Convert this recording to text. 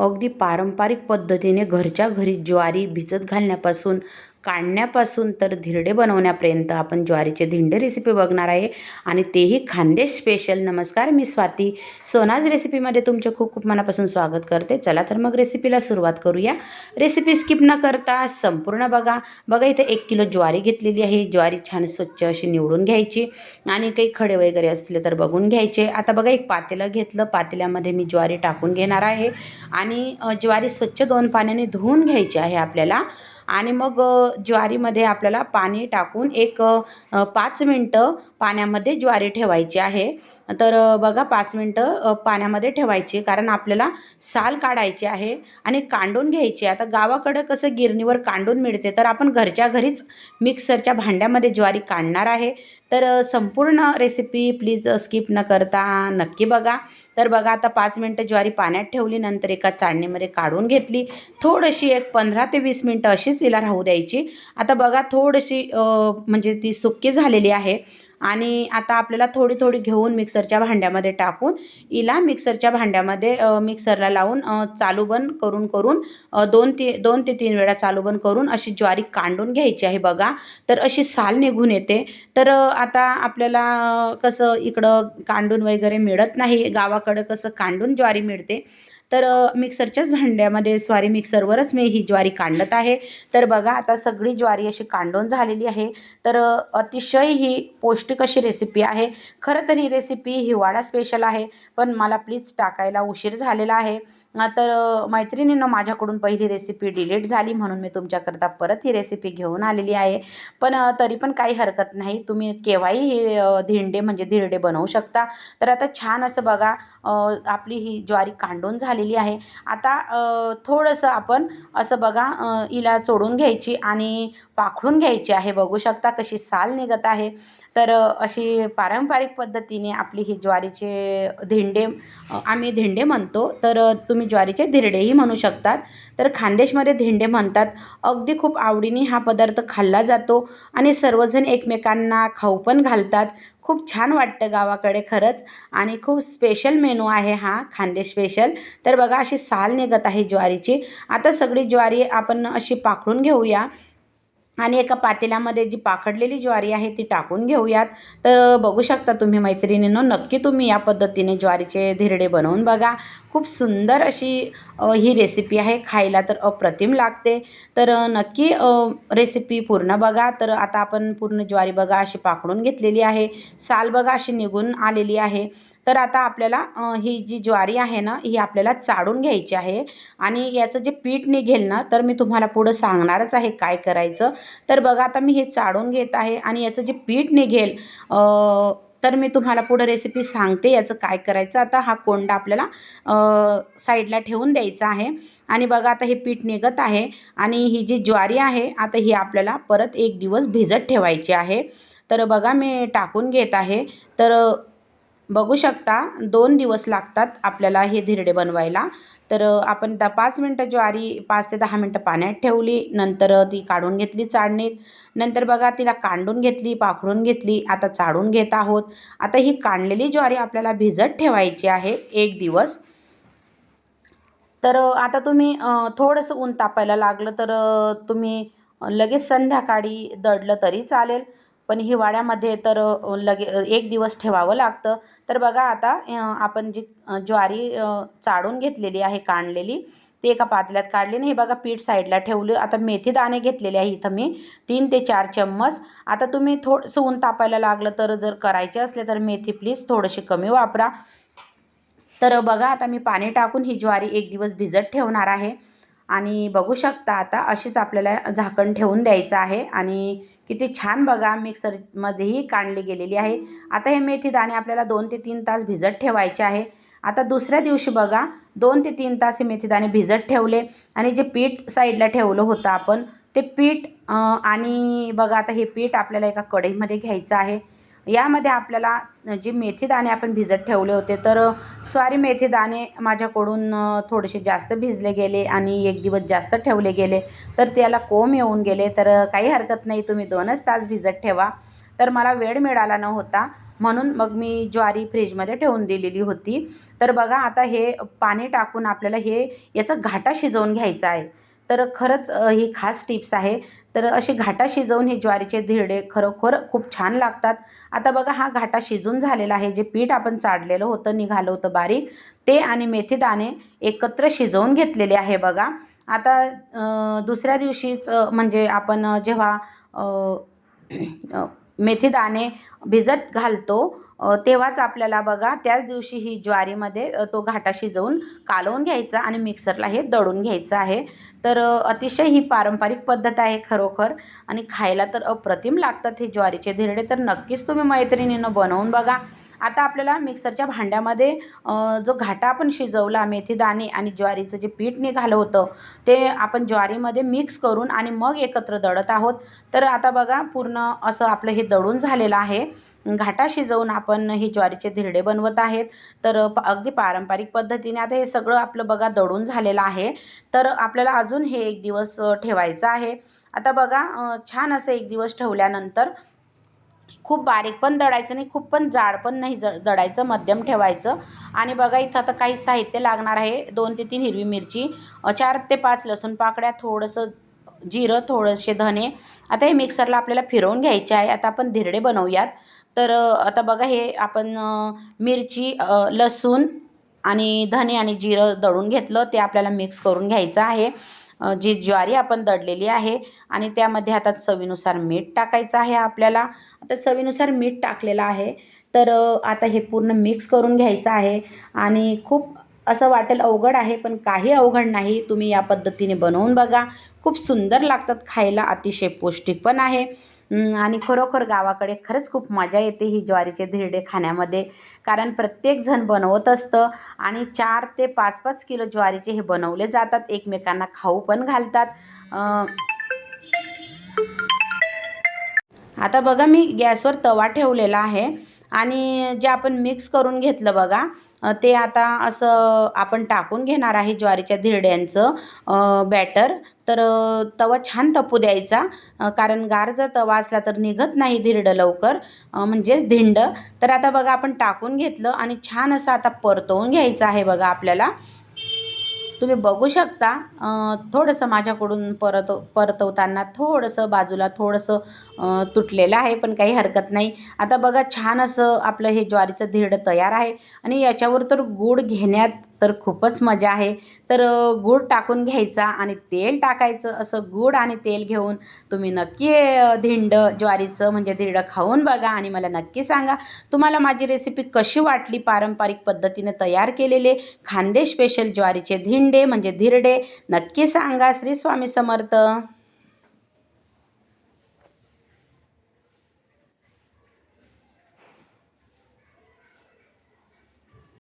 अगदी पारंपरिक पद्धतीने घरच्या घरी ज्वारी भिजत घालण्यापासून काढण्यापासून तर धिरडे बनवण्यापर्यंत आपण ज्वारीचे धिंडे रेसिपी बघणार आहे. आणि तेही खानदेश स्पेशल नमस्कार मी स्वाती. सोनाज रेसिपीमध्ये तुमचे खूप खूप मनापासून स्वागत करते. चला तर मग रेसिपीला सुरुवात करूया. रेसिपी स्किप न करता संपूर्ण बघा. बघा इथे एक किलो ज्वारी घेतलेली आहे. ज्वारी छान स्वच्छ अशी निवडून घ्यायची. आणि काही खडे वगैरे असले तर बघून घ्यायचे. आता बघा एक पातेलं घेतलं. पातेल्यामध्ये मी ज्वारी टाकून घेणार आहे. आणि ज्वारी स्वच्छ दोन पाण्याने धुवून घ्यायची आहे आपल्याला. आणि मग ज्वारीमध्ये आपल्याला पाणी टाकून एक पाच मिनटं पाण्यामध्ये ज्वारी ठेवायची आहे. तर बघा पाच मिनटं पाण्यामध्ये ठेवायची कारण आपल्याला साल काढायची आहे आणि कांडून घ्यायची आता गावाकडं कसं गिरणीवर कांडून मिळते तर आपण घरच्या घरीच मिक्सरच्या भांड्यामध्ये ज्वारी काढणार आहे. तर संपूर्ण रेसिपी प्लीज स्किप न करता नक्की बघा. तर बघा आता पाच मिनटं ज्वारी पाण्यात ठेवली नंतर एका चाळणीमध्ये काढून घेतली. थोडीशी एक पंधरा ते वीस मिनटं अशीच तिला राहू द्यायची. आता बघा थोडीशी म्हणजे ती सुकी झालेली आहे. आणि आता आपल्याला थोडी थोडी घेऊन मिक्सरच्या भांड्यामध्ये टाकून हिला मिक्सरच्या भांड्यामध्ये मिक्सरला लावून चालू बंद करून करून दोन ती दोन ते तीन वेळा चालू बंद करून अशी ज्वारी कांडून घ्यायची आहे बघा. तर अशी साल निघून येते. तर आता आपल्याला कसं इकडं कांडून वगैरे मिळत नाही. गावाकडं कसं कांडून ज्वारी मिळते. तर मिक्सरच्याच भांड्यामध्ये स्वारी मिक्सरवरच मी ही ज्वारी कांडत आहे. तर बघा आता सगळी ज्वारी अशी कांडून झालेली आहे. तर अतिशय ही पौष्टिक अशी रेसिपी आहे. खरं तर ही रेसिपी हिवाळा स्पेशल आहे पण मला प्लीज टाकायला उशीर झालेला आहे. तर मैत्रिणीनं माझ्याकडून पहिली रेसिपी डिलीट झाली म्हणून मी तुमच्याकरता परत ही रेसिपी घेऊन आलेली आहे. पण तरी पण काही हरकत नाही. तुम्ही केव्हाही हे धिंडे धिरडे म्हणजे धिरडे बनवू शकता. तर आता छान असं बघा आपली ही ज्वारी कांडून झालेली आहे. आता थोडंसं आपण असं बघा हिला चोडून घ्यायची आणि पाखळून घ्यायची आहे. बघू शकता कशी साल निघत आहे. तर अशी पारंपरिक पद्धतीने आपली ही ज्वारीचे धेंडे आम्ही धेंडे म्हणतो. तर तुम्ही ज्वारीचे धिरडेही म्हणू शकतात. तर खानदेशमध्ये धेंडे म्हणतात. अगदी खूप आवडीने हा पदार्थ खाल्ला जातो आणि सर्वजण एकमेकांना खाऊ पण घालतात. खूप छान वाटतं गावाकडे खरंच. आणि खूप स्पेशल मेनू आहे हा खानदेश स्पेशल तर बघा अशी साल निघत आहे ज्वारीची. आता सगळी ज्वारी आपण अशी पाखळून घेऊया. आणि एका पातेल्यामध्ये जी पाखडलेली ज्वारी आहे ती टाकून घेऊयात. तर बघू शकता तुम्ही मैत्रिणींनो नक्की तुम्ही या पद्धतीने ज्वारीचे धिरडे बनवून बघा. खूप सुंदर अशी ही रेसिपी आहे. खायला तर अप्रतिम लागते. तर नक्की रेसिपी पूर्ण बघा. तर आता आपण पूर्ण ज्वारी बघा अशी पाकडून घेतलेली आहे. साल बघा अशी निघून आलेली आहे. तर आता आपल्याला ही जी ज्वारी आहे ना ही आपल्याला चाळून घ्यायची आहे. आणि याचं जे पीठ निघेल ना तर मी तुम्हाला पुढं सांगणारच आहे काय करायचं. तर बघा आता मी हे चाळून घेत आहे आणि याचं जे पीठ निघेल तर मी तुम्हाला पुढं रेसिपी सांगते याचं काय करायचं. आता हा कोंडा आपल्याला साईडला ठेवून द्यायचा आहे. आणि बघा आता हे पीठ निघत आहे. आणि ही जी ज्वारी आहे आता ही आपल्याला परत एक दिवस भिजत ठेवायची आहे. तर बघा मी टाकून घेत आहे. तर बघू शकता दोन दिवस लागतात आपल्याला हे धिरडे बनवायला. तर आपण दा पाच मिनटं ज्वारी पाच ते दहा मिनटं पाण्यात ठेवली नंतर ती काढून घेतली चाळणीत. नंतर बघा तिला कांडून घेतली पाखडून घेतली आता चाळून घेत आहोत. आता ही काढलेली ज्वारी आपल्याला भिजत ठेवायची आहे एक दिवस. तर आता तुम्ही थोडंसं ऊन तापायला लागलं तर तुम्ही लगेच संध्याकाळी दडलं तरी चालेल. पण हिवाळ्यामध्ये तर लगे एक दिवस ठेवावं लागतं. तर बघा आता आपण जी ज्वारी चाळून घेतलेली आहे काढलेली ती एका पातल्यात काढली आणि हे बघा पीठ साईडला ठेवलं. आता मेथी दाणे घेतलेले आहे इथं मी तीन ते चार चम्मच. आता तुम्ही थोडंसं ऊन तापायला लागलं तर जर करायचे असले तर मेथी प्लीज थोडीशी कमी वापरा. तर बघा आता मी पाणी टाकून ही ज्वारी एक दिवस भिजत ठेवणार आहे. आणि बघू शकता आता अशीच आपल्याला झाकण ठेवून द्यायचं आहे आणि किती छान बघा मिक्सरमध्येही काढली गेलेली आहे. आता हे मेथी दाणे आपल्याला दोन ते तीन तास भिजत ठेवायचे आहे. आता दुसऱ्या दिवशी बघा दोन ते तीन तास हे मेथीदाणे भिजत ठेवले आणि जे पीठ साईडला ठेवलं होतं आपण ते पीठ आणि बघा आता हे पीठ आपल्याला एका कढईमध्ये घ्यायचं आहे. यामध्ये आपल्याला जे मेथी दाणे आपण भिजत ठेवले होते तर सॉरी मेथी दाणे माझ्याकडून थोडेसे जास्त भिजले गेले आणि एक दिवस जास्त ठेवले गेले. तर त्याला कोंब येऊन गेले. तर काही हरकत नाही तुम्ही दोनच तास भिजत ठेवा. तर मला वेळ मिळाला नव्हता. म्हणून मग मी ज्वारी फ्रीजमध्ये ठेवून दिलेली होती. तर बघा आता हे पाणी टाकून आपल्याला हे याचं घाटा शिजवून घ्यायचा आहे. तर खरंच ही खास टिप्स आहे. तर अशी घाटा शिजवून हे ज्वारीचे धिरडे खरोखर खूप छान लागतात. आता बघा हा घाटा शिजून झालेला आहे. जे पीठ आपण चाडलेलं होतं निघालं होतं बारीक ते आणि मेथी दाणे एकत्र शिजवून घेतलेले आहे बघा. आता दुसऱ्या दिवशीच म्हणजे आपण जेव्हा मेथी दाणे भिजत घालतो. तेव्हाच आपल्याला बघा त्याच दिवशी ही ज्वारीमध्ये तो घाटा शिजवून कालवून घ्यायचा आणि मिक्सरला हे दळून घ्यायचं आहे. तर अतिशय ही पारंपरिक पद्धत आहे खरोखर आणि खायला तर अप्रतिम लागतात हे ज्वारीचे धिरडे. तर नक्कीच तुम्ही मैत्रिणीनं बनवून बघा. आता आपल्याला मिक्सरच्या भांड्यामध्ये जो घाटा आपण शिजवला मेथी दाणे आणि ज्वारीचं जे पीठ निघालं होतं ते आपण ज्वारीमध्ये मिक्स करून आणि मग एकत्र दळत आहोत. तर आता बघा पूर्ण असं आपलं हे दळून झालेलं आहे. घाटा शिजवून आपण हे ज्वारीचे धिरडे बनवत आहेत. तर प अगदी पारंपरिक पद्धतीने आता हे सगळं आपलं बघा दळून झालेलं आहे. तर आपल्याला अजून हे एक दिवस ठेवायचं आहे. आता बघा छान असं एक दिवस ठेवल्यानंतर खूप बारीक पण दळायचं नाही खूप पण जाड पण नाही ज दळायचं मध्यम ठेवायचं. आणि बघा इथं आता काही साहित्य लागणार आहे दोन ते तीन हिरवी मिरची चार ते पाच लसूण पाकळ्या थोडंसं जिरं थोडेसे धने. आता हे मिक्सरला आपल्याला फिरवून घ्यायचे आहे आता आपण धिरडे बनवूयात. तर आता बघा हे आपण मिरची लसूण आणि धने आणि जिरं दळून घेतलं ते आपल्याला मिक्स करून घ्यायचं आहे. जी ज्वारी आपण दडलेली आहे आणि त्यामध्ये आता चवीनुसार मीठ टाकायचं आहे आपल्याला. आता चवीनुसार मीठ टाकलेलं आहे. तर आता हे पूर्ण मिक्स करून घ्यायचं आहे आणि खूप असं वाटेल अवघड आहे पण काही अवघड नाही. तुम्ही या पद्धतीने बनवून बघा. खूप सुंदर लागतात खायला. अतिशय पौष्टिक पण आहे. आणि खरोखर गावाकडे खरंच खूप मजा येते ही ज्वारीचे धिरडे खाण्यामध्ये. कारण प्रत्येकजण बनवत असतं आणि चार ते पाच पाच किलो ज्वारीचे हे बनवले जातात. एकमेकांना खाऊ पण घालतात. आता बघा मी गॅसवर तवा ठेवलेला आहे. आणि जे आपण मिक्स करून घेतलं बघा ते आता असं आपण टाकून घेणार आहे ज्वारीच्या धिरड्यांचं बॅटर तर तवा छान तपू द्यायचा कारण गार जर तवा असला तर निघत नाही धिरडं लवकर म्हणजेच धिंड. तर आता बघा आपण टाकून घेतलं आणि छान असं आता परतवून घ्यायचं आहे बघा आपल्याला. तुम्ही बघू शकता थोडंसं माझ्याकडून परत परतवताना थोडंसं बाजूला थोडंसं तुटलेलं आहे पण काही हरकत नाही. आता बघा छान असं आपलं हे ज्वारीचं धीड तयार आहे आणि याच्यावर तर गूळ घेण्यात तर खूपच मजा आहे. तर गूळ टाकून घ्यायचा आणि तेल टाकायचं. असं गूळ आणि तेल घेऊन तुम्ही नक्की धिंड ज्वारीचं म्हणजे धिरडं खाऊन बघा आणि मला नक्की सांगा तुम्हाला माझी रेसिपी कशी वाटली? पारंपरिक पद्धतीने तयार केलेले खांदे स्पेशल ज्वारीचे धिंडे म्हणजे धिरडे नक्की सांगा. श्री स्वामी समर्थ.